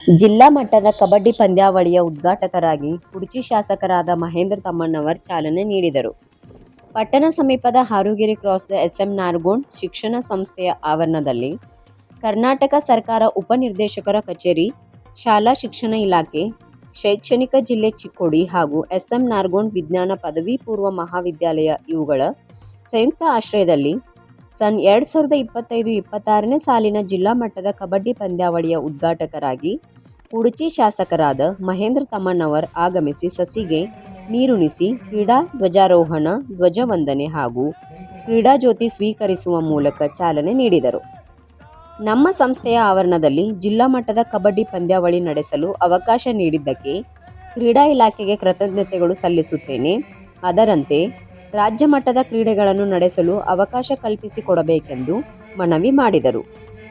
ಜಿಲ್ಲಾ ಮಟ್ಟದ ಕಬಡ್ಡಿ ಪಂದ್ಯಾವಳಿಯ ಉದ್ಘಾಟಕರಾಗಿ ಕುರ್ಚಿ ಶಾಸಕರಾದ ಮಹೇಂದ್ರ ತಮ್ಮಣ್ಣವರ್ ಚಾಲನೆ ನೀಡಿದರು. ಪಟ್ಟಣ ಸಮೀಪದ ಹಾರುಗಿರಿ ಕ್ರಾಸ್ದ ಎಸ್ಎಂ ನಾರ್ಗೋಂಡ್ ಶಿಕ್ಷಣ ಸಂಸ್ಥೆಯ ಆವರಣದಲ್ಲಿ ಕರ್ನಾಟಕ ಸರ್ಕಾರ ಉಪನಿರ್ದೇಶಕರ ಕಚೇರಿ, ಶಾಲಾ ಶಿಕ್ಷಣ ಇಲಾಖೆ, ಶೈಕ್ಷಣಿಕ ಜಿಲ್ಲೆ ಚಿಕ್ಕೋಡಿ ಹಾಗೂ ಎಸ್ಎಂ ನಾರ್ಗೋಂಡ್ ವಿಜ್ಞಾನ ಪದವಿ ಪೂರ್ವ ಮಹಾವಿದ್ಯಾಲಯ ಇವುಗಳ ಸಂಯುಕ್ತ ಆಶ್ರಯದಲ್ಲಿ ಸನ್ ಎರಡು ಸಾವಿರದ ಇಪ್ಪತ್ತೈದು-ಇಪ್ಪತ್ತಾರನೇ ಸಾಲಿನ ಜಿಲ್ಲಾ ಮಟ್ಟದ ಕಬಡ್ಡಿ ಪಂದ್ಯಾವಳಿಯ ಉದ್ಘಾಟಕರಾಗಿ ಉಡುಚಿ ಶಾಸಕರಾದ ಮಹೇಂದ್ರ ತಮ್ಮಣ್ಣವರ್ ಆಗಮಿಸಿ ಸಸಿಗೆ ನೀರುಣಿಸಿ ಕ್ರೀಡಾ ಧ್ವಜಾರೋಹಣ, ಧ್ವಜವಂದನೆ ಹಾಗೂ ಕ್ರೀಡಾಜ್ಯೋತಿ ಸ್ವೀಕರಿಸುವ ಮೂಲಕ ಚಾಲನೆ ನೀಡಿದರು. ನಮ್ಮ ಸಂಸ್ಥೆಯ ಆವರಣದಲ್ಲಿ ಜಿಲ್ಲಾ ಮಟ್ಟದ ಕಬಡ್ಡಿ ಪಂದ್ಯಾವಳಿ ನಡೆಸಲು ಅವಕಾಶ ನೀಡಿದ್ದಕ್ಕೆ ಕ್ರೀಡಾ ಇಲಾಖೆಗೆ ಕೃತಜ್ಞತೆಗಳು ಸಲ್ಲಿಸುತ್ತೇನೆ. ಅದರಂತೆ ರಾಜ್ಯ ಮಟ್ಟದ ಕ್ರೀಡೆಗಳನ್ನು ನಡೆಸಲು ಅವಕಾಶ ಕಲ್ಪಿಸಿಕೊಡಬೇಕೆಂದು ಮನವಿ ಮಾಡಿದರು.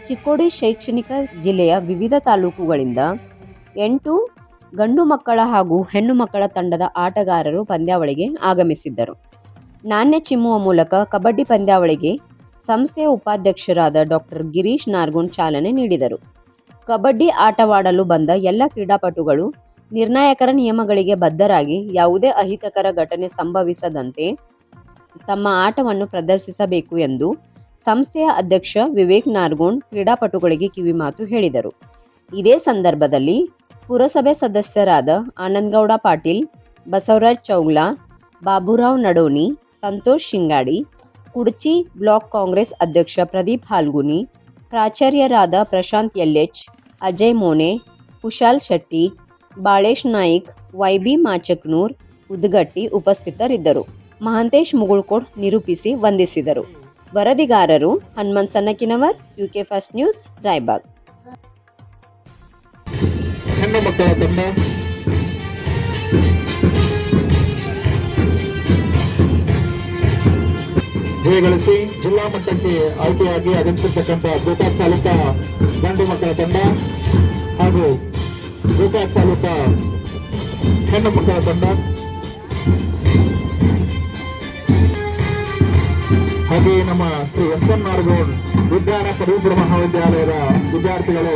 ಚಿಕ್ಕೋಡಿ ಶೈಕ್ಷಣಿಕ ಜಿಲ್ಲೆಯ ವಿವಿಧ ತಾಲೂಕುಗಳಿಂದ ಎಂಟು ಗಂಡು ಮಕ್ಕಳ ಹಾಗೂ ಹೆಣ್ಣು ಮಕ್ಕಳ ತಂಡದ ಆಟಗಾರರು ಪಂದ್ಯಾವಳಿಗೆ ಆಗಮಿಸಿದ್ದರು. ನಾಣ್ಯ ಚಿಮ್ಮುವ ಮೂಲಕ ಕಬಡ್ಡಿ ಪಂದ್ಯಾವಳಿಗೆ ಸಂಸ್ಥೆಯ ಉಪಾಧ್ಯಕ್ಷರಾದ ಡಾಕ್ಟರ್ ಗಿರೀಶ್ ನಾರ್ಗುಣ್ ಚಾಲನೆ ನೀಡಿದರು. ಕಬಡ್ಡಿ ಆಟವಾಡಲು ಬಂದ ಎಲ್ಲ ಕ್ರೀಡಾಪಟುಗಳು ನಿರ್ಣಾಯಕರ ನಿಯಮಗಳಿಗೆ ಬದ್ಧರಾಗಿ ಯಾವುದೇ ಅಹಿತಕರ ಘಟನೆ ಸಂಭವಿಸದಂತೆ ತಮ್ಮ ಆಟವನ್ನು ಪ್ರದರ್ಶಿಸಬೇಕು ಎಂದು ಸಂಸ್ಥೆಯ ಅಧ್ಯಕ್ಷ ವಿವೇಕ್ ನಾರ್ಗೋಂಡ್ ಕ್ರೀಡಾಪಟುಗಳಿಗೆ ಕಿವಿಮಾತು ಹೇಳಿದರು. ಇದೇ ಸಂದರ್ಭದಲ್ಲಿ ಪುರಸಭೆ ಸದಸ್ಯರಾದ ಆನಂದಗೌಡ ಪಾಟೀಲ್, ಬಸವರಾಜ್ ಚೌಗ್ಲಾ, ಬಾಬುರಾವ್ ನಡೋನಿ, ಸಂತೋಷ್ ಶಿಂಗಾಡಿ, ಕುಡಚಿ ಬ್ಲಾಕ್ ಕಾಂಗ್ರೆಸ್ ಅಧ್ಯಕ್ಷ ಪ್ರದೀಪ್ ಹಾಲ್ಗುನಿ, ಪ್ರಾಚಾರ್ಯರಾದ ಪ್ರಶಾಂತ್ ಯಲ್ಲೇಚ್, ಅಜಯ್ ಮೋನೆ, ಕುಶಾಲ್ ಶೆಟ್ಟಿ, ಬಾಳೇಶ್ ನಾಯಿಕ್, ವೈಬಿ ಮಾಚಕ್ನೂರ್ ಉದ್ಗಟ್ಟಿ ಉಪಸ್ಥಿತರಿದ್ದರು. ಮಹಾಂತೇಶ್ ಮುಗುಳ್ಕೋಡ್ ನಿರೂಪಿಸಿ ವಂದಿಸಿದರು. ವರದಿಗಾರರು Hanuman Sannakinavar, UK first news, Raybag ಜಯಗಳಿಸಿ ಜಿಲ್ಲಾ ಮಟ್ಟಕ್ಕೆ ಆಯ್ಕೆಯಾಗಿ ಆಗಮಿಸಿರ್ತಕ್ಕಂಥ ಗೋಕಾಕ್ ತಾಲೂಕಾ ಗಂಡು ಮಕ್ಕಳ ತಂಡ ಹಾಗೂ ಗೋಕಾಕ್ ತಾಲೂಕಾ ಹೆಣ್ಣು ಮಕ್ಕಳ ತಂಡ ಹಾಗೆ ನಮ್ಮ ಶ್ರೀ ಎಸ್ ಎನ್ ನಾರಗೋಡ್ ವಿಜ್ಞಾನ ಪದವಿ ಮಹಾವಿದ್ಯಾಲಯದ ವಿದ್ಯಾರ್ಥಿಗಳು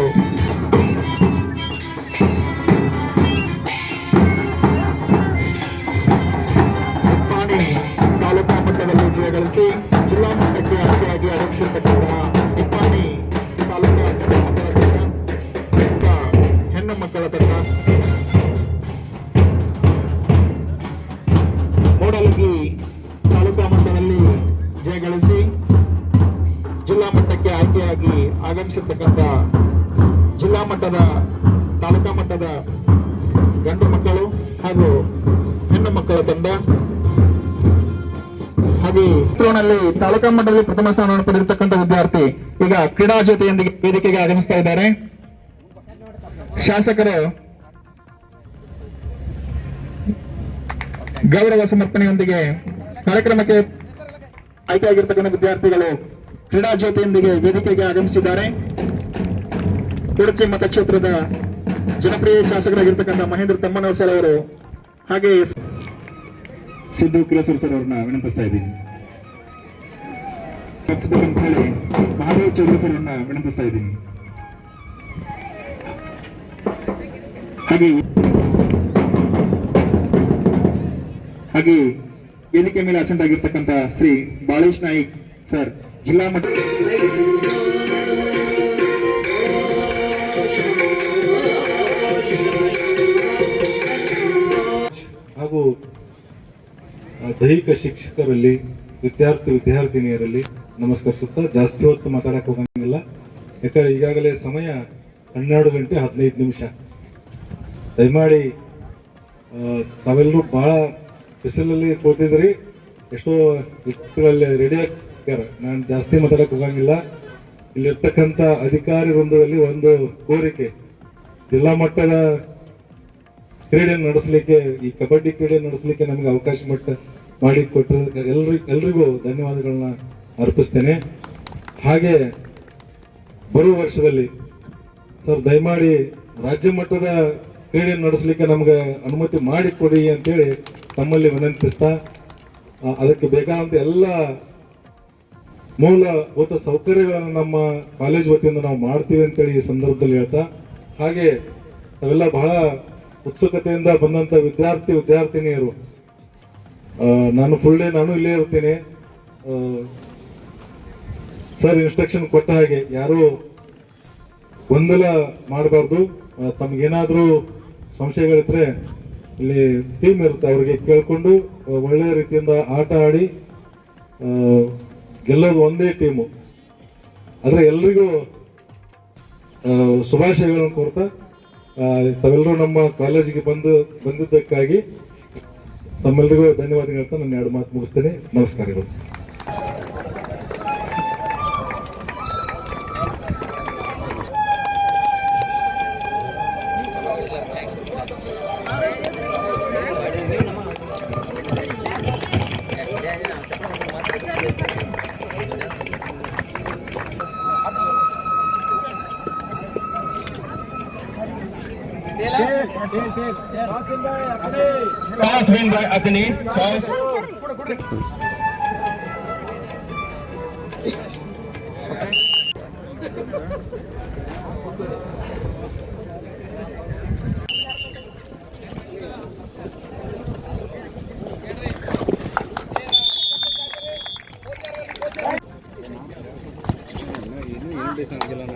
ಜಯಗಳಿಸಿ ಜಿಲ್ಲಾ ಮಟ್ಟಕ್ಕೆ ಆಯ್ಕೆಯಾಗಿ ಆಗಮಿಸಿರ್ತಕ್ಕಂಥ ಜಿಲ್ಲಾ ಮಟ್ಟದ, ತಾಲೂಕಾ ಮಟ್ಟದ ಗಂಡು ಮಕ್ಕಳು ಹಾಗೂ ಹೆಣ್ಣು ಮಕ್ಕಳ ತಂಡ ಹಾಗೆ ತಾಲೂಕಾ ಮಟ್ಟದಲ್ಲಿ ಪ್ರಥಮ ಸ್ಥಾನವನ್ನು ಪಡೆದಿರ್ತಕ್ಕಂಥ ವಿದ್ಯಾರ್ಥಿ ಈಗ ಕ್ರೀಡಾ ಜೊತೆಯೊಂದಿಗೆ ವೇದಿಕೆಗೆ ಆಗಮಿಸ್ತಾ ಇದ್ದಾರೆ. ಶಾಸಕರು ಗೌರವ ಸಮರ್ಪಣೆಯೊಂದಿಗೆ ಕಾರ್ಯಕ್ರಮಕ್ಕೆ ಆಯ್ಕೆಯಾಗಿರ್ತಕ್ಕಂಥ ವಿದ್ಯಾರ್ಥಿಗಳು ಕ್ರೀಡಾ ಜ್ಯೋತಿಯೊಂದಿಗೆ ವೇದಿಕೆಗೆ ಆಗಮಿಸಿದ್ದಾರೆ. ಕುಡಚಿ ಮತಕ್ಷೇತ್ರದ ಜನಪ್ರಿಯ ಶಾಸಕರಾಗಿರ್ತಕ್ಕಂಥ ಮಹೇಂದ್ರ ತಮ್ಮನವರ್ ಸರ್ ಅವರು, ಹಾಗೆ ಸಿದ್ದು ಕಿಲಸೂರ್ ಸರ್ ಅವ್ರನ್ನ ವಿನಂತಿಸ್ತಾ ಇದ್ದೀನಿ. ಮಹಾದೇವ್ ಚೌಧರಿ ಸರ್ ಅವ್ರನ್ನ ವಿನಂತಿಸ್ತಾ ಇದ್ದೀನಿ. ಹಾಗೆ ಹಾಗೆ ವೇದಿಕೆ ಮೇಲೆ ಅಸೆಂಟ್ ಆಗಿರ್ತಕ್ಕಂಥ ಶ್ರೀ ಬಾಳೇಶ್ ನಾಯಕ್ ಸರ್ ಜಿಲ್ಲಾ ಮಟ್ಟ ಹಾಗೂ ದೈಹಿಕ ಶಿಕ್ಷಕರಲ್ಲಿ, ವಿದ್ಯಾರ್ಥಿ ವಿದ್ಯಾರ್ಥಿನಿಯರಲ್ಲಿ ನಮಸ್ಕರಿಸುತ್ತಾ ಜಾಸ್ತಿ ಹೊತ್ತು ಮಾತಾಡಕ್ಕೆ ಹೋಗಂಗಿಲ್ಲ. ಯಾಕಂದ್ರೆ ಈಗಾಗಲೇ ಸಮಯ ಹನ್ನೆರಡು ಗಂಟೆ ಹದಿನೈದು ನಿಮಿಷ. ದಯಮಾಡಿ ತಾವೆಲ್ಲರೂ ಬಹಳ ಬಿಸಿಲಲ್ಲಿ ಕೂತಿದ್ರಿ, ಎಷ್ಟೋ ವ್ಯಕ್ತಿಗಳಲ್ಲಿ ರೆಡಿ ಆಗ್ತಾರೆ ನಾನು ಜಾಸ್ತಿ ಮಾತಾಡಕ್ಕೆ ಹೋಗಂಗಿಲ್ಲ. ಇಲ್ಲಿರ್ತಕ್ಕಂಥ ಅಧಿಕಾರಿ ವೃಂದದಲ್ಲಿ ಒಂದು ಕೋರಿಕೆ. ಜಿಲ್ಲಾ ಮಟ್ಟದ ಕ್ರೀಡೆ ನಡೆಸಲಿಕ್ಕೆ, ಈ ಕಬಡ್ಡಿ ಕ್ರೀಡೆ ನಡೆಸಲಿಕ್ಕೆ ನಮಗೆ ಅವಕಾಶ ಮಟ್ಟ ಮಾಡಿ ಕೊಟ್ಟರು ಎಲ್ರಿ, ಎಲ್ರಿಗೂ ಧನ್ಯವಾದಗಳನ್ನ ಅರ್ಪಿಸ್ತೇನೆ. ಹಾಗೆ ಬರುವ ವರ್ಷದಲ್ಲಿ, ಸರ್, ದಯಮಾಡಿ ರಾಜ್ಯ ಮಟ್ಟದ ಕ್ರೀಡೆ ನಡೆಸಲಿಕ್ಕೆ ನಮ್ಗೆ ಅನುಮತಿ ಮಾಡಿ ಕೊಡಿ ಅಂತೇಳಿ ತಮ್ಮಲ್ಲಿ ವಿನಂತಿಸ್ತಾ ಅದಕ್ಕೆ ಬೇಕಾದಂತ ಎಲ್ಲ ಮೂಲಭೂತ ಸೌಕರ್ಯಗಳನ್ನು ನಮ್ಮ ಕಾಲೇಜ್ ವತಿಯಿಂದ ನಾವು ಮಾಡ್ತೀವಿ ಅಂತೇಳಿ ಈ ಸಂದರ್ಭದಲ್ಲಿ ಹೇಳ್ತಾ, ಹಾಗೆ ಅವೆಲ್ಲ ಬಹಳ ಉತ್ಸುಕತೆಯಿಂದ ಬಂದಂತ ವಿದ್ಯಾರ್ಥಿ ವಿದ್ಯಾರ್ಥಿನಿಯರು. ನಾನು ಫುಲ್ ಡೇ ನಾನು ಇಲ್ಲೇ ಇರ್ತೀನಿ. ಸರ್ ಇನ್ಸ್ಟ್ರಕ್ಷನ್ ಕೊಟ್ಟ ಹಾಗೆ ಯಾರು ಗೊಂದಲ ಮಾಡಬಾರ್ದು. ತಮ್ಗೇನಾದ್ರೂ ಸಂಶಯಗಳಿದ್ರೆ ಇಲ್ಲಿ ಟೀಮ್ ಇರುತ್ತೆ ಅವರಿಗೆ ಕೇಳಿಕೊಂಡು ಒಳ್ಳೆಯ ರೀತಿಯಿಂದ ಆಟ ಆಡಿ ಗೆಲ್ಲೋದು ಒಂದೇ ಟೀಮು ಆದರೆ ಎಲ್ರಿಗೂ ಶುಭಾಶಯಗಳನ್ನು ಕೋರ್ತಾ ತಾವೆಲ್ಲರೂ ನಮ್ಮ ಕಾಲೇಜಿಗೆ ಬಂದು, ಬಂದಿದ್ದಕ್ಕಾಗಿ ತಮ್ಮೆಲ್ಲರಿಗೂ ಧನ್ಯವಾದ ಹೇಳ್ತಾ ನಾನು ಎರಡು ಮಾತು ಮುಗಿಸ್ತೇನೆ. ನಮಸ್ಕಾರಗಳು. టాస్ విన్ బై అతని టాస్ என்ன என்ன பேசுறாங்க எல்லாம்